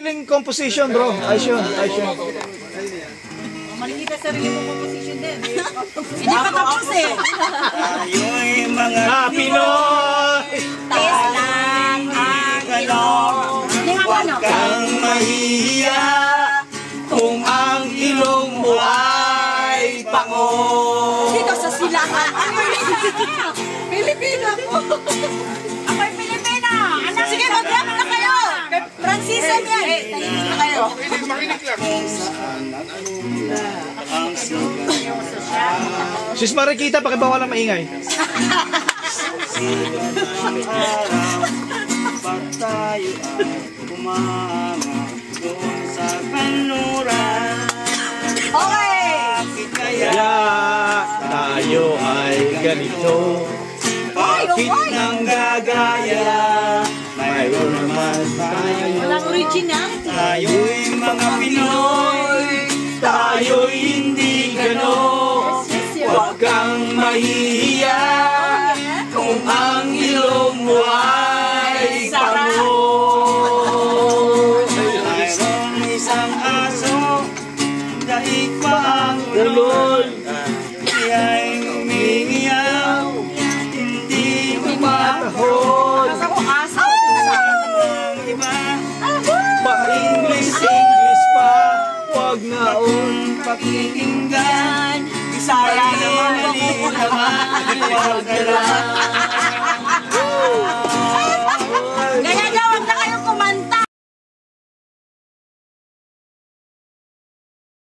Feeling composition bro. Ayos yun. Ayos yun. Malikita sarili mo composition din. Hindi pa tapos eh. Tayo'y mga Ah, Pinoy! Taste lang ang ilong. Ano? kang mahihiya kung ang ilong mo ay pango. Dito sa silangan. Pilipina po. Sis Marikita, pakibawal ang maingay. Pag tayo ay umanga doon sa kanluran. Okay. Kaya tayo ay ganito. bakit nang gagaya? Mayroon naman tayo. Walang original. Tayo'y mga Pinoy, tayo'y hindi gano. Huwag kang mahihiya kung ang ilong mo ay pango. Mayroong isang aso, daig pa ang ulol. Wag na oh. Taon pakikinggan Bisaya naman Huwag ka lang